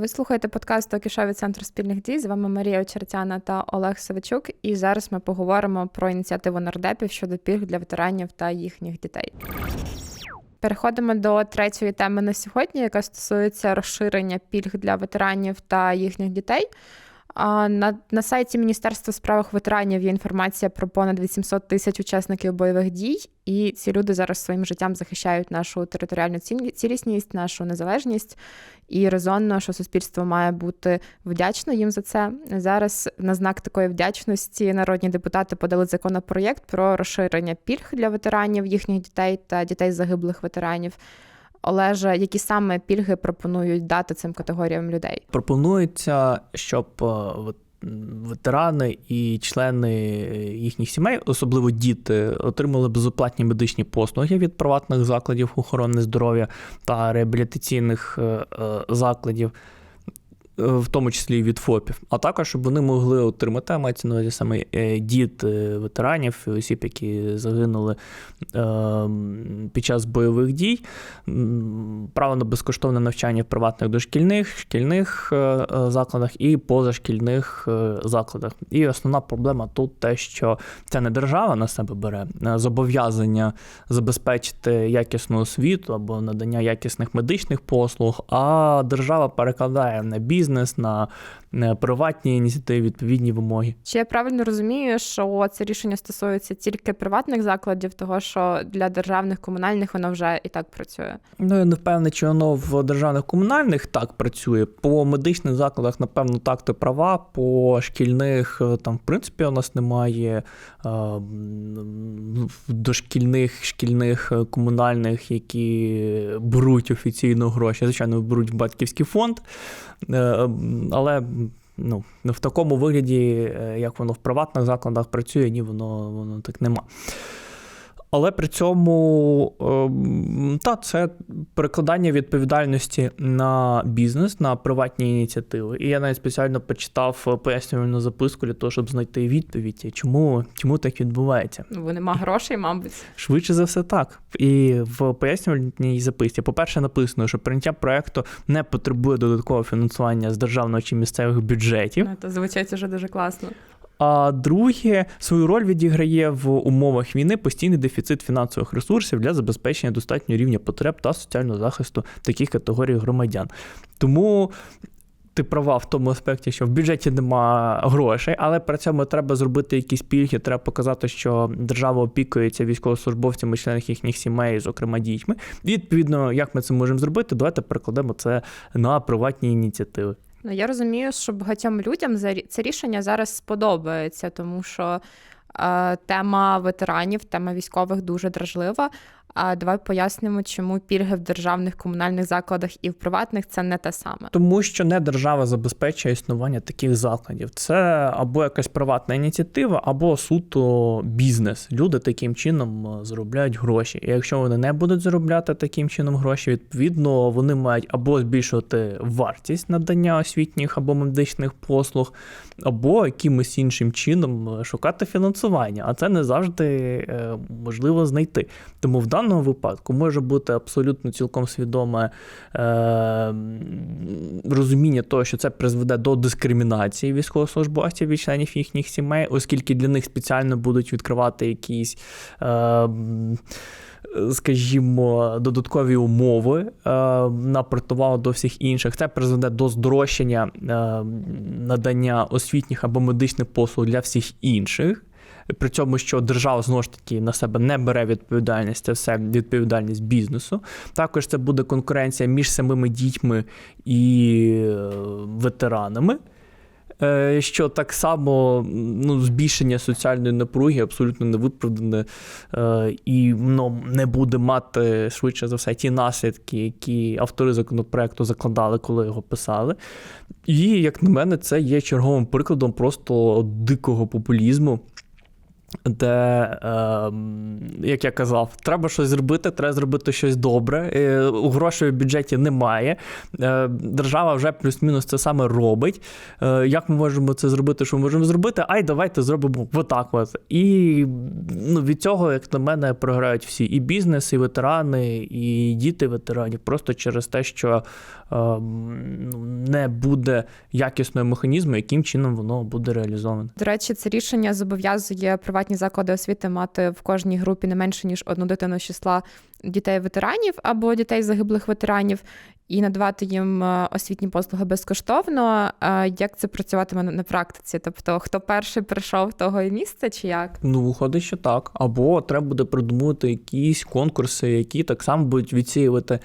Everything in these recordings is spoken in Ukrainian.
Ви слухаєте подкаст «Токішо» Центру спільних дій. З вами Марія Очеретяна та Олег Савичук. І зараз ми поговоримо про ініціативу нардепів щодо пільг для ветеранів та їхніх дітей. Переходимо до третьої теми на сьогодні, яка стосується розширення пільг для ветеранів та їхніх дітей. На на сайті Міністерства справах ветеранів є інформація про понад 800 тисяч учасників бойових дій, і ці люди зараз своїм життям захищають нашу територіальну цілісність, нашу незалежність. І резонно, що суспільство має бути вдячно їм за це. Зараз на знак такої вдячності народні депутати подали законопроєкт про розширення пільг для ветеранів, їхніх дітей та дітей загиблих ветеранів. Олеже, які саме пільги пропонують дати цим категоріям людей? Пропонується, щоб е, ветерани і члени їхніх сімей, особливо діти, отримали безоплатні медичні послуги від приватних закладів охорони здоров'я та реабілітаційних е, е, закладів в тому числі від ФОПів, а також щоб вони могли отримати мається на увазі саме е, діт ветеранів, осіб, які загинули під час бойових дій, право на безкоштовне навчання в приватних дошкільних, шкільних е, е, закладах і позашкільних закладах. І основна проблема тут те, що це не держава на себе бере зобов'язання забезпечити якісну освіту або надання якісних медичних послуг, а держава перекладає на бізнес бізнес, на приватні ініціативи, відповідні вимоги. Чи я правильно розумію, що це рішення стосується тільки приватних закладів, того що для державних комунальних воно вже і так працює? Ну я не впевнений, чи воно в державних комунальних так працює. По медичних закладах, напевно, так то права. По шкільних е, там, в принципі, у нас немає е, дошкільних шкільних е, комунальних, які беруть офіційно гроші. Звичайно, беруть батьківський фонд. Е, але ну, в такому вигляді, е, як воно в приватних закладах працює, ні, воно, воно так нема. Але при цьому ем, та це перекладання відповідальності на бізнес, на приватні ініціативи. І я навіть спеціально почитав пояснювальну записку для того, щоб знайти відповідь, чому чому так відбувається. Ну, бо нема грошей, мабуть. Швидше за все, так. І в пояснювальній записці, по-перше, написано, що прийняття проекту не потребує додаткового фінансування з державного чи місцевих бюджетів. Ну, Це звучить вже дуже класно. А друге, свою роль відіграє в умовах війни постійний дефіцит фінансових ресурсів для забезпечення достатнього рівня потреб та соціального захисту таких категорій громадян. Тому. Ти права в тому аспекті, що в бюджеті нема грошей, але при цьому треба зробити якісь пільги. Треба показати, що держава опікується військовослужбовцями, членами їхніх сімей, зокрема дітьми. І відповідно, як ми це можемо зробити, давайте перекладемо це на приватні ініціативи. Ну, я розумію, що багатьом людям це рішення зараз сподобається, тому що е, тема ветеранів, тема військових дуже дражлива. А давай пояснимо, чому пільги в державних комунальних закладах і в приватних це не те саме. Тому що не держава забезпечує існування таких закладів. Це або якась приватна ініціатива, або суто бізнес. Люди таким чином е, заробляють гроші. І якщо вони не будуть заробляти таким чином гроші, відповідно вони мають або збільшувати вартість надання освітніх або медичних послуг, або якимось іншим чином е, шукати фінансування. А це не завжди е, можливо знайти. Тому в даному випадку може бути абсолютно цілком свідоме е, розуміння того, що це призведе до дискримінації військовослужбовців і членів їхніх сімей, оскільки для них спеціально будуть відкривати якісь. Е, Скажімо, додаткові умови е, на противагу до всіх інших. Це призведе до здорожчання е, надання освітніх або медичних послуг для всіх інших при цьому, що держава знову ж таки на себе не бере відповідальність, це все відповідальність бізнесу. Також це буде конкуренція між самими дітьми і е, ветеранами. Е, що так само ну, збільшення соціальної напруги абсолютно невиправдане е, і ну, не буде мати швидше за все ті наслідки, які автори законопроекту закладали, коли його писали. І, як на мене, це є черговим прикладом просто дикого популізму де, е, як я казав, треба щось зробити, треба зробити щось добре. У грошей в бюджеті немає. Е, держава вже плюс-мінус це саме робить. Е, як ми можемо це зробити? Що ми можемо зробити? Ай, давайте зробимо отак. От. І ну, від цього, як на мене, програють всі: і бізнес, і ветерани, і діти ветеранів, просто через те, що е, не буде якісного механізму, яким чином воно буде реалізовано. До речі, це рішення зобов'язує приватні заклади освіти мати в кожній групі не менше ніж одну дитину з числа дітей-ветеранів або дітей загиблих ветеранів, і надавати їм е, освітні послуги безкоштовно. Е, Як це працюватиме на- практиці? Тобто, хто перший прийшов, того і місце, чи як? Ну, виходить, що так. Або треба буде придумувати якісь конкурси, які так само будуть відсіювати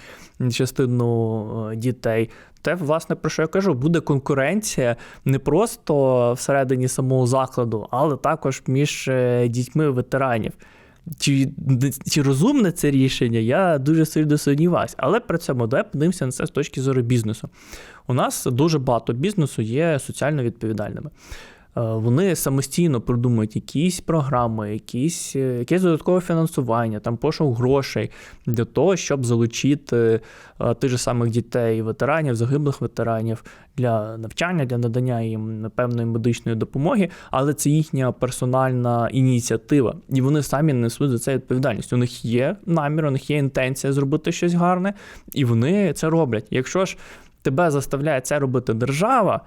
частину е, дітей. Те, власне, про що я кажу, буде конкуренція не просто всередині самого закладу, але також між е, дітьми ветеранів. Чи, чи розумне це рішення, я дуже сильно сумніваюся. Але при цьому давай подивимося на це з точки зору бізнесу. У нас дуже багато бізнесу є соціально відповідальними. Е, Вони самостійно придумують якісь програми, якісь, е, якесь додаткове фінансування, там пошук грошей для того, щоб залучити е, тих же самих дітей, ветеранів, загиблих ветеранів для навчання, для надання їм певної медичної допомоги, але це їхня персональна ініціатива, і вони самі несуть за це відповідальність. У них є намір, у них є інтенція зробити щось гарне, і вони це роблять. Якщо ж тебе заставляє це робити держава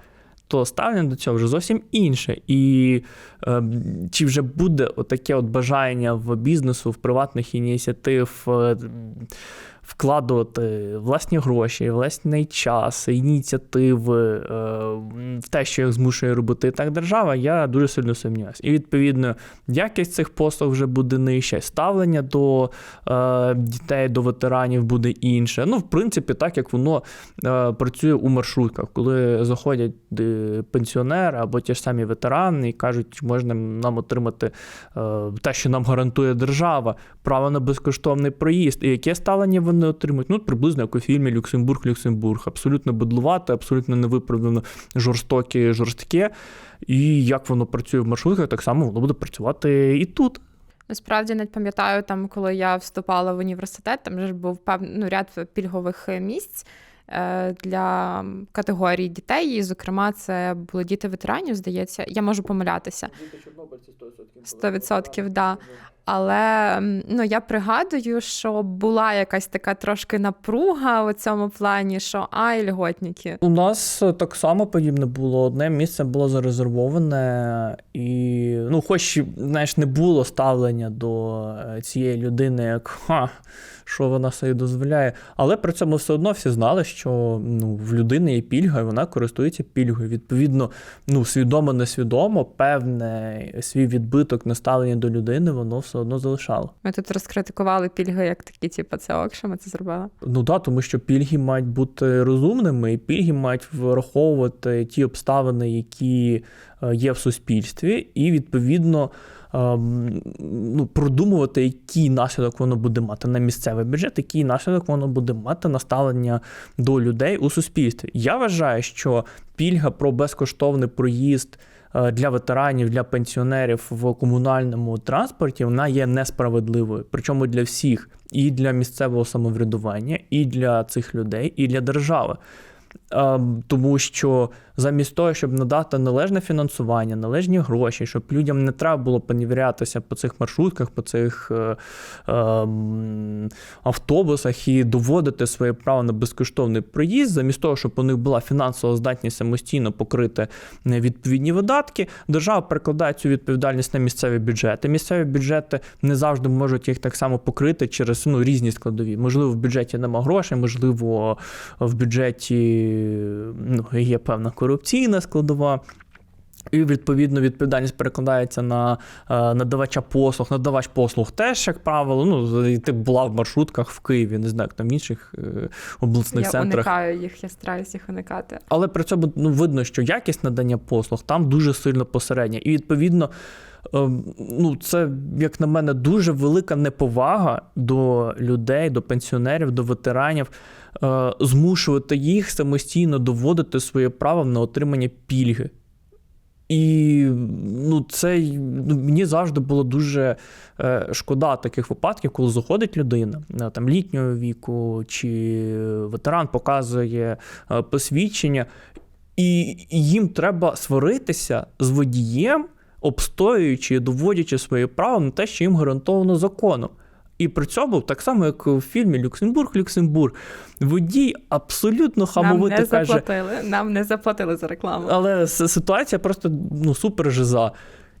то ставлення до цього вже зовсім інше. І е, чи вже буде отаке от бажання в бізнесу, в приватних ініціатив е, вкладувати власні гроші, власний час, ініціативи е, в те, що їх змушує робити так держава, я дуже сильно сумніваюся. І відповідно якість цих послуг вже буде нижче, ставлення до е, дітей, до ветеранів буде інше. Ну, в принципі, так як воно е, працює у маршрутках, коли заходять е, пенсіонери або ті ж самі ветерани і кажуть, можна нам отримати е, те, що нам гарантує держава, право на безкоштовний проїзд. І яке ставлення вони отримують? Ну, приблизно як у фільмі Люксембург, Люксембург. Абсолютно бедлувате, абсолютно невиправдано жорстоке, жорстке. І як воно працює в маршрутках, так само воно буде працювати і тут. Насправді навіть пам'ятаю, там, коли я вступала в університет, там же ж був певний ну, ряд пільгових місць е, для категорій дітей. І, зокрема, це були діти ветеранів, здається. Я можу помилятися. 100%, да. Але ну, я пригадую, що була якась така трошки напруга у цьому плані, що ай, льготники. У нас е, так само подібне було. Одне місце було зарезервоване, і ну, хоч знаєш, не було ставлення до е, цієї людини, як ха, що вона собі дозволяє. Але при цьому все одно всі знали, що ну, в людини є пільга, і вона користується пільгою. Відповідно, ну, свідомо, несвідомо, певне свій відбиток на ставлення до людини, воно все одно залишало. Ми тут розкритикували пільги як такі, типу, це ок, що ми це зробили. Ну так, тому що пільги мають бути розумними, і пільги мають враховувати ті обставини, які е, є в суспільстві, і відповідно. Ем, Ну, продумувати, який наслідок воно буде мати на місцевий бюджет, який наслідок воно буде мати на ставлення до людей у суспільстві. Я вважаю, що пільга про безкоштовний проїзд е, для ветеранів, для пенсіонерів в комунальному транспорті вона є несправедливою. Причому для всіх, і для місцевого самоврядування, і для цих людей, і для держави. Ем, Тому що замість того, щоб надати належне фінансування, належні гроші, щоб людям не треба було поневірятися по цих маршрутках, по цих е, ем, автобусах і доводити своє право на безкоштовний проїзд, замість того, щоб у них була фінансова здатність самостійно покрити е, відповідні видатки, держава перекладає цю відповідальність на місцеві бюджети. Місцеві бюджети не завжди можуть їх так само покрити через ну, різні складові. Можливо, в бюджеті нема грошей, можливо, в бюджеті ну, є певна корупційна складова. І відповідно відповідальність перекладається на е, надавача послуг. Надавач послуг теж, як правило, ну ти була в маршрутках в Києві, не знаю, як там в інших е, обласних я центрах. уникаю їх, я стараюся їх уникати. Але при цьому ну, видно, що якість надання послуг там дуже сильно посередня. І відповідно, ну, це, як на мене, дуже велика неповага до людей, до пенсіонерів, до ветеранів, е, змушувати їх самостійно доводити своє право на отримання пільги. І ну, це ну, мені завжди було дуже е, шкода таких випадків, коли заходить людина е, там літнього віку, чи ветеран показує е, посвідчення, і їм треба сваритися з водієм, обстоюючи, доводячи своє право на те, що їм гарантовано законом. І при цьому, так само, як у фільмі Люксембург, Люксембург, водій абсолютно Нам хамовито не каже. заплатили. Нам не заплатили за рекламу. Але ситуація просто ну, супер жиза.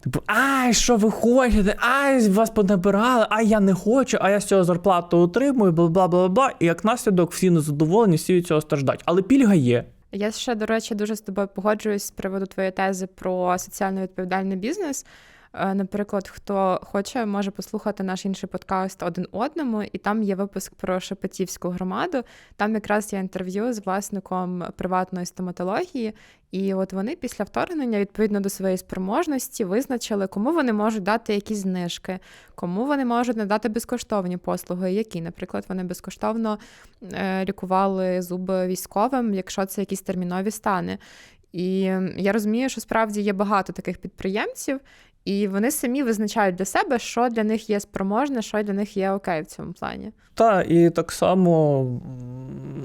Типу, ай, що ви хочете? Ай, вас понабирали, ай, я не хочу, а я з цього зарплату отримую, бла бла бла бла. І як наслідок всі незадоволені, всі від цього страждають. Але пільга є. Я ще, до речі, дуже з тобою погоджуюсь з приводу твоєї тези про соціально відповідальний бізнес. Е, Наприклад, хто хоче, може послухати наш інший подкаст один одному, і там є випуск про Шепетівську громаду. Там якраз є інтерв'ю з власником приватної стоматології, і от вони після вторгнення, відповідно до своєї спроможності, визначили, кому вони можуть дати якісь знижки, кому вони можуть надати безкоштовні послуги, які, наприклад, вони безкоштовно е, лікували зуби військовим, якщо це якісь термінові стани. І я розумію, що справді є багато таких підприємців, і вони самі визначають для себе, що для них є спроможне, що для них є окей в цьому плані. Та і так само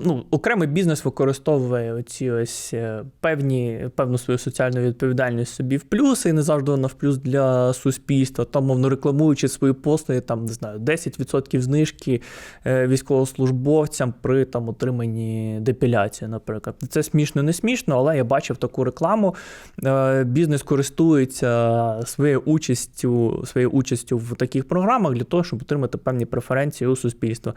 ну, окремий бізнес використовує оці ось е, певні, певну свою соціальну відповідальність собі в плюс, і не завжди вона в плюс для суспільства. Там, мовно рекламуючи свої послуги, там не знаю, 10% знижки е, військовослужбовцям при там отриманні депіляції, наприклад. Це смішно, не смішно, але я бачив таку рекламу. Е, Бізнес користується своєю участю, своєю участю в таких програмах для того, щоб отримати певні преференції у суспільства.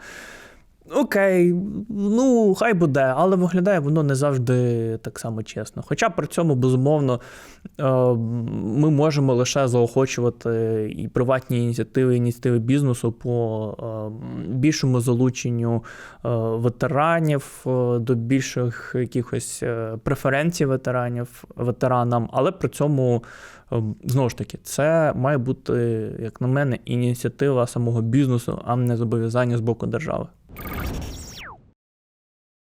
Окей, ну хай буде, але виглядає воно не завжди так само чесно. Хоча при цьому, безумовно, е, ми можемо лише заохочувати і приватні ініціативи, ініціативи бізнесу по е, більшому залученню е, ветеранів до більших якихось преференцій ветеранів, ветеранам, але при цьому. Е, Знову ж таки, це має бути, як на мене, ініціатива самого бізнесу, а не зобов'язання з боку держави.